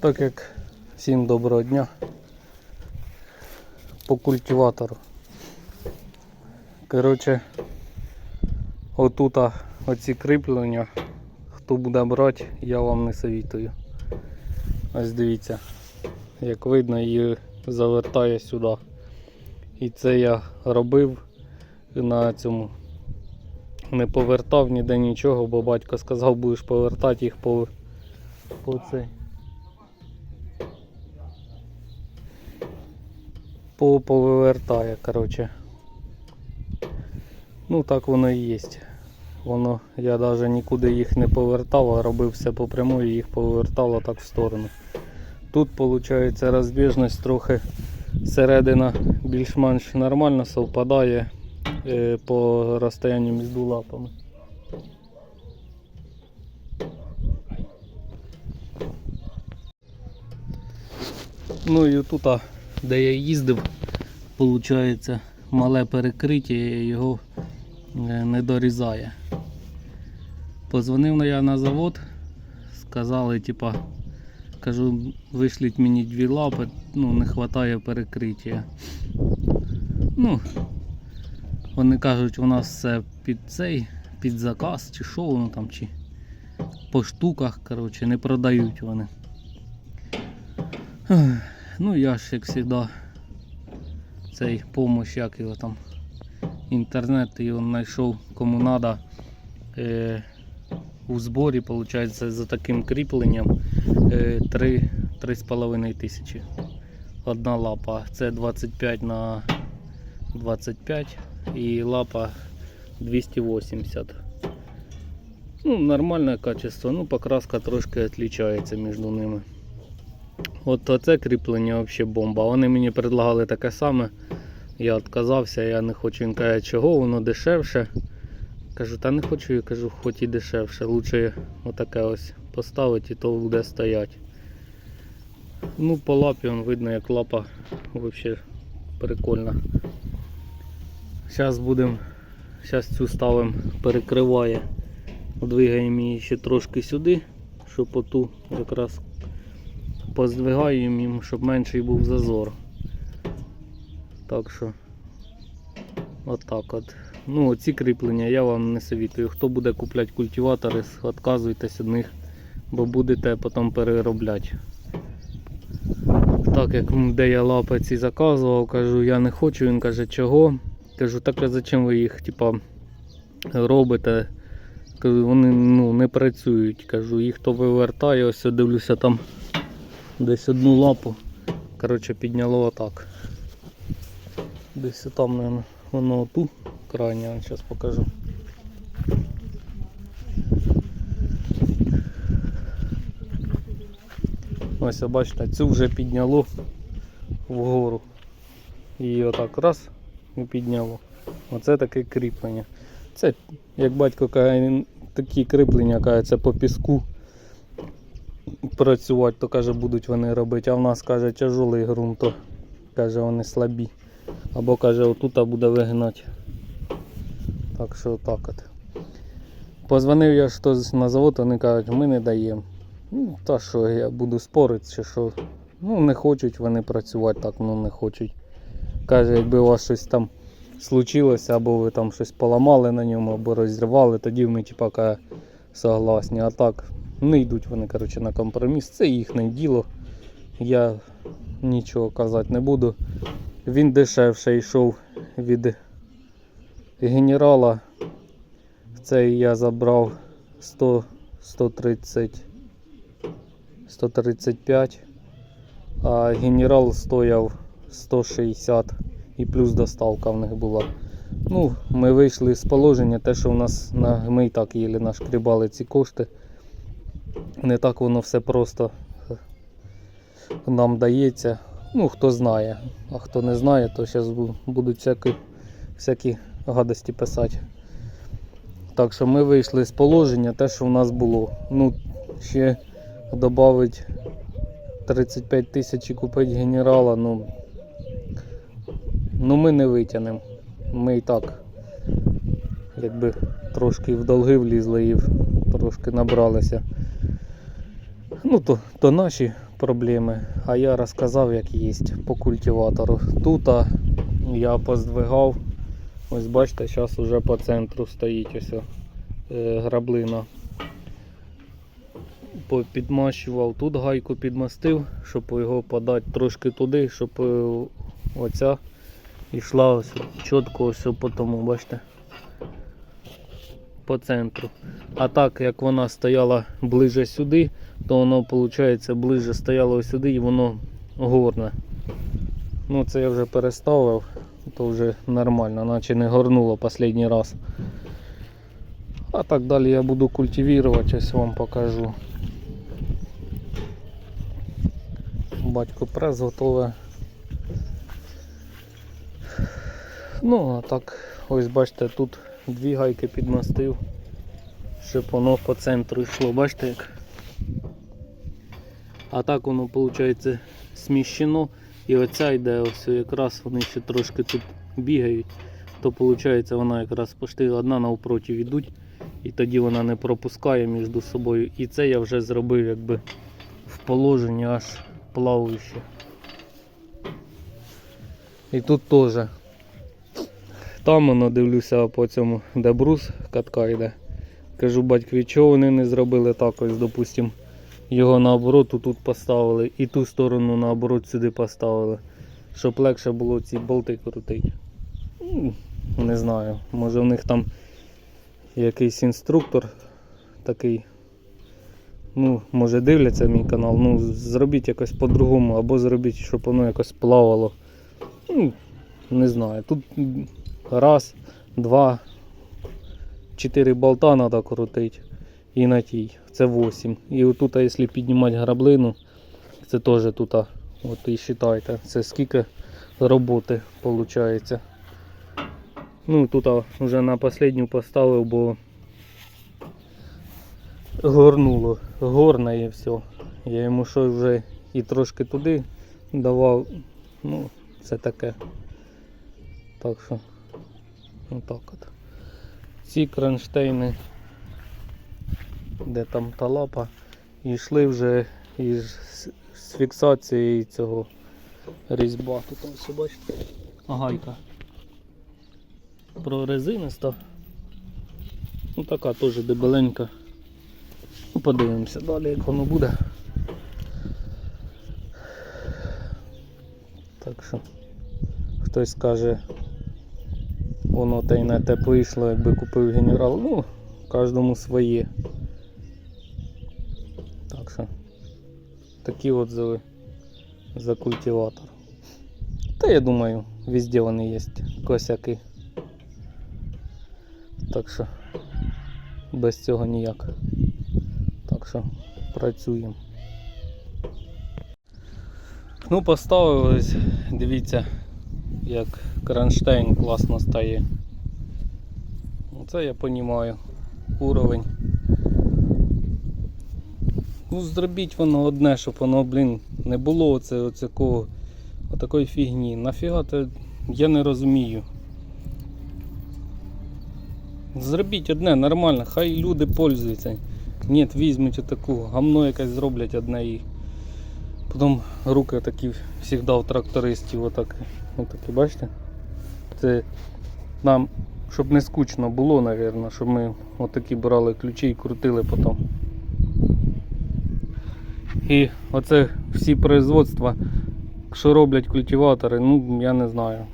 Так як всім доброго дня по культиватору. Коротше, отут оці кріплення, хто буде брати, я вам не совітую. Ось дивіться, як видно, її завертає сюди. І це я робив на цьому. Не повертав ніде нічого, бо батько сказав, будеш повертати їх по, по цей. Повивертає, коротше. Ну так воно і є. Воно, я навіть нікуди їх не повертав, а робив все по прямої, їх повертало так в сторону. Тут виходить розбіжність трохи середина більш-менш нормально совпадає е, по розстоянню між лапами. Ну і тут, де я їздив, виходить мале перекриття його е, не дорізає. Позвонив я на завод, сказали, типа, кажу, вишліть мені дві лапи, ну не вистачає перекриття. Ну, вони кажуть, у нас все під цей, під заказ, чи що воно там, чи по штуках, коротше, не продають вони. Ну я ж як завжди цей помощь, як його там інтернет його знайшов кому треба е, у зборі, виходить, за таким кріпленням е, 3, 3,5 тисячі. Одна лапа. Це 25 на 25 і лапа 280. Ну, нормальне качество, ну покраска трошки відрізняється між ними. От оце кріплення взагалі бомба. Вони мені предлагали таке саме. Я відказався, я не хочу. Він каже, чого воно дешевше. Кажу, та не хочу, я кажу, хоч і дешевше. Лучше отаке ось поставити і то буде стояти. Ну, по лапі он видно, як лапа взагалі прикольна. Зараз будемо, зараз цю ставимо, перекриває. Двигаємо її ще трошки сюди, щоб оту якраз поздвигаємо їм, щоб менший був зазор. Так що отак от. Ну, оці кріплення я вам не совітую. Хто буде купляти культиватори, відказуйтесь від них, бо будете потім переробляти. Так як де я лапи ці заказував, кажу, я не хочу, він каже, чого. Кажу, так а зачем ви їх типа, робите? Кажу, вони ну, не працюють. Кажу, їх то вивертає, ось я дивлюся там десь одну лапу. Коротше, підняло отак. Десь там, наверное, воно ту крайня, зараз покажу. Ось бачите, цю вже підняло вгору. І отак раз і підняло. Оце таке кріплення. Це, як батько каже, такі кріплення каже, це по піску працювати, то каже, будуть вони робити. А в нас каже тяжелий ґрунт, то каже, вони слабі. Або каже, отут буде вигнати. Так що отак от. Позвонив я хтось на завод, вони кажуть, ми не даємо. Ну, та що я буду спорити, чи що. Ну, не хочуть вони працювати так, ну не хочуть. Каже, якби у вас щось там случилося, або ви там щось поламали на ньому, або розірвали, тоді ми типа согласні. А так, не йдуть вони коротше, на компроміс. Це їхнє діло. Я нічого казати не буду. Він дешевше йшов від генерала. Цей я забрав 100, 130, 135, а генерал стояв 160 і плюс доставка в них була. Ну, ми вийшли з положення, те, що у нас на, ми і так єлі нашкрібали ці кошти. Не так воно все просто нам дається. Ну, хто знає, а хто не знає, то зараз будуть всякі, всякі гадості писати. Так що ми вийшли з положення, те, що в нас було. Ну, ще додати 35 тисяч і купити генерала, ну, ну ми не витягнемо. Ми і так якби трошки в долги влізли і трошки набралися. Ну, то, то наші проблеми. А я розказав, як є по культиватору. Тут я поздвигав. Ось бачите, зараз уже по центру стоїть ось е, граблина. Підмащував тут гайку підмастив, щоб його подати трошки туди, щоб е, оця йшла ось чітко ось по тому, бачите. По центру. А так як вона стояла ближе сюди, то воно виходить ближе стояло сюди і воно горне. Ну це я вже переставив, то вже нормально, наче не горнуло останній раз. А так далі я буду культивувати, ось вам покажу. Батько прес готове. Ну, а так, ось бачите, тут дві гайки підмастив, щоб воно по центру йшло, бачите як. А так воно виходить сміщено. І оця йде ось якраз вони ще трошки тут бігають, то виходить вона якраз пошти одна навпроти йдуть, і тоді вона не пропускає між собою. І це я вже зробив якби в положенні аж плаваюче. І тут теж. Там воно дивлюся по цьому, де брус катка йде. Кажу батькові, чого вони не зробили так ось, допустим, його наоборот тут поставили і ту сторону наоборот сюди поставили. Щоб легше було ці болти крутити. Не знаю, може в них там якийсь інструктор такий. Ну, може дивляться мій канал, ну зробіть якось по-другому, або зробіть, щоб воно якось плавало. Ну, не знаю. Тут раз, два, чотири болта треба крутити. І на тій. Це 8. І отут, якщо піднімати граблину, це теж тут, от і вважайте, це скільки роботи виходить. Ну, тут вже на останню поставив, бо горнуло, горне і все. Я йому щось вже і трошки туди давав. Ну, це таке. Так що, отак от. Ці кронштейни де там та лапа, і йшли вже із з- фіксацією цього різьба. Тут там все бачите. Гайка. Прорезиниста. Ну така теж дебеленька. Ну, подивимося далі, як воно буде. Так що хтось скаже, воно та й на те вийшло, якби купив генерал. Ну, кожному своє. Такі отзиви за культиватор. Та я думаю, везде вони є косяки. Так що без цього ніяк. Так що працюємо. Ну, поставив ось, дивіться, як кронштейн класно стає. Оце я розумію. Уровень. Ну зробіть воно одне, щоб воно, блін, не було оце, оце кого, отакої фігні. Нафіга це я не розумію. Зробіть одне нормально, хай люди пользуються. Ні, візьмуть отаку, гамно якесь зроблять одне і потім руки такі завжди у трактористів отак, отакі, бачите? Це нам, щоб не скучно було, мабуть, щоб ми отакі брали ключі і крутили потім. І оце всі производства, що роблять культиватори, ну я не знаю.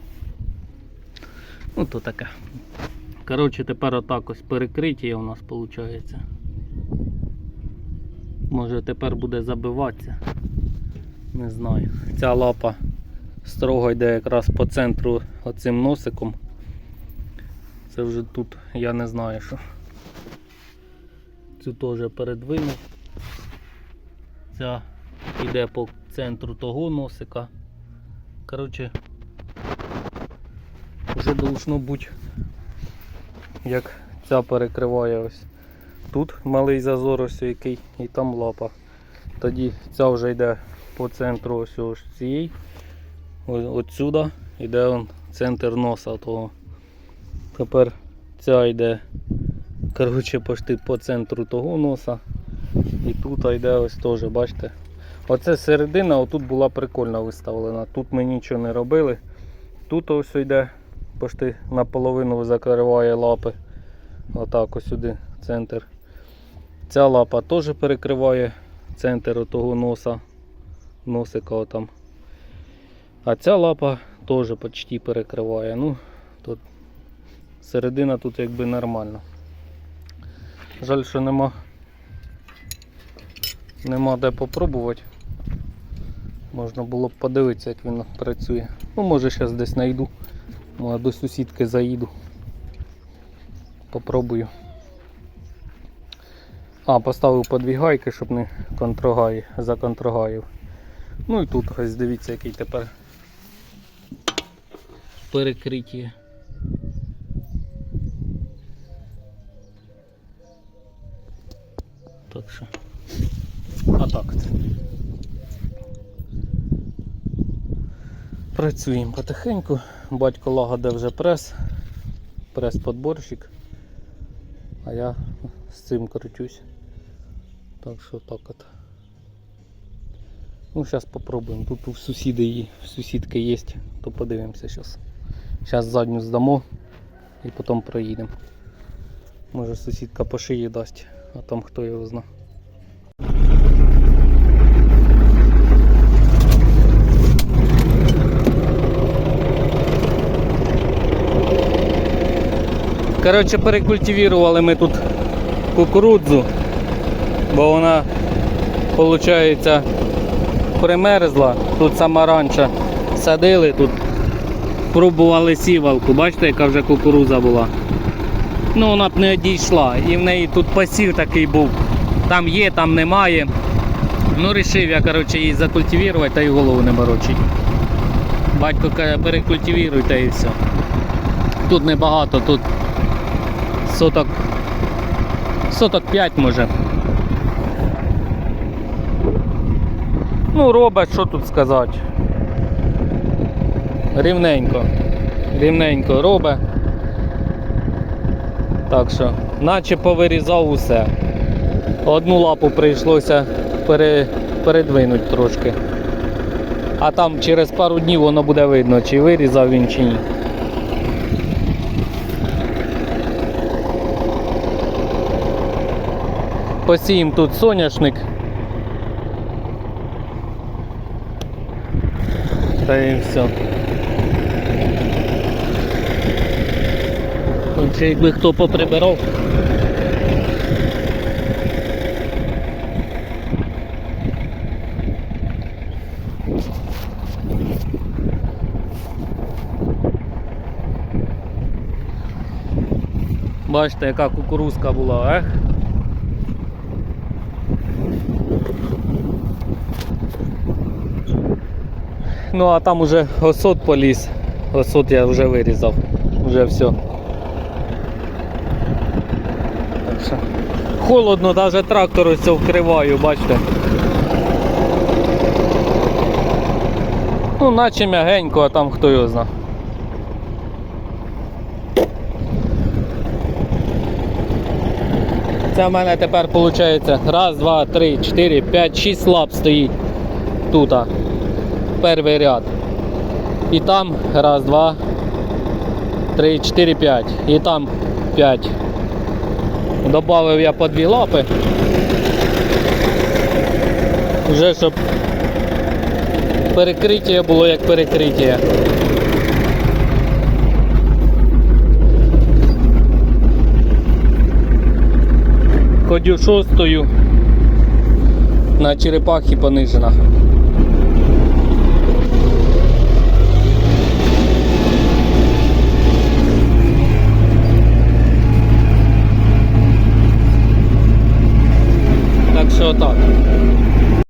Ну то таке. Коротше, тепер отак ось перекриття у нас виходить. Може тепер буде забиватися. Не знаю. Ця лапа строго йде якраз по центру оцим носиком. Це вже тут я не знаю що. Цю теж передвинув. Ця йде по центру того носика. Коротше, вже должно бути, як ця перекриває ось. Тут малий зазор ось який і там лапа. Тоді ця вже йде по центру ось ось цієї. Отсюда йде он центр носа того. Тепер ця йде коротше, почти по центру того носа. І тут йде ось теж, бачите. Оце середина, отут була прикольно виставлена. Тут ми нічого не робили. Тут ось йде, почти наполовину закриває лапи. Отак ось сюди центр. Ця лапа теж перекриває центр отого носа, носика отам. А ця лапа теж почти перекриває. Ну, тут середина тут якби нормально. Жаль, що нема, нема де попробувати. Можна було б подивитися, як він працює. Ну, може зараз десь знайду. Може до сусідки заїду. Попробую. А, поставив по дві гайки, щоб не контрогаї, за контрогаїв. Ну і тут ось дивіться, який тепер перекриття. Так що. А так. Працюємо потихеньку. Батько лагоде вже прес, прес-подборщик. А я з цим крутюсь. Так що так от. Ну, зараз попробуємо. Тут у сусіди є, в сусідки є, то подивимося зараз. Зараз задню здамо і потім проїдемо. Може сусідка по шиї дасть, а там хто його зна. Коротше, перекультивували ми тут кукурудзу, бо вона, виходить, примерзла. Тут сама раніше садили, тут пробували сівалку. Бачите, яка вже кукурудза була. Ну вона б не одійшла. І в неї тут посів такий був. Там є, там немає. Ну рішив я коротше, її закультивувати та й голову не морочить. Батько каже, перекультивіруйте і все. Тут небагато, тут соток. Соток 5 може. Ну, робить, що тут сказати. Рівненько. Рівненько робить. Так що, наче повирізав усе. Одну лапу прийшлося пере, передвинути трошки. А там через пару днів воно буде видно, чи вирізав він, чи ні. Посіємо тут соняшник. Та і все. Ще якби хто поприбирав. Бачите, яка кукурузка була, ех? Ну а там уже осот поліз. Осот я вже вирізав. Вже все. Холодно, навіть трактор ось вкриваю, бачите. Ну, наче м'ягенько, а там хто його зна. Це в мене тепер виходить раз, два, три, чотири, п'ять, шість лап стоїть тут. Перший ряд. І там раз, два, три, чотири, п'ять. І там п'ять. Добавив я по дві лапи. Вже щоб перекриття було як перекриття. Ходю шостою на черепахі понижена. 都倒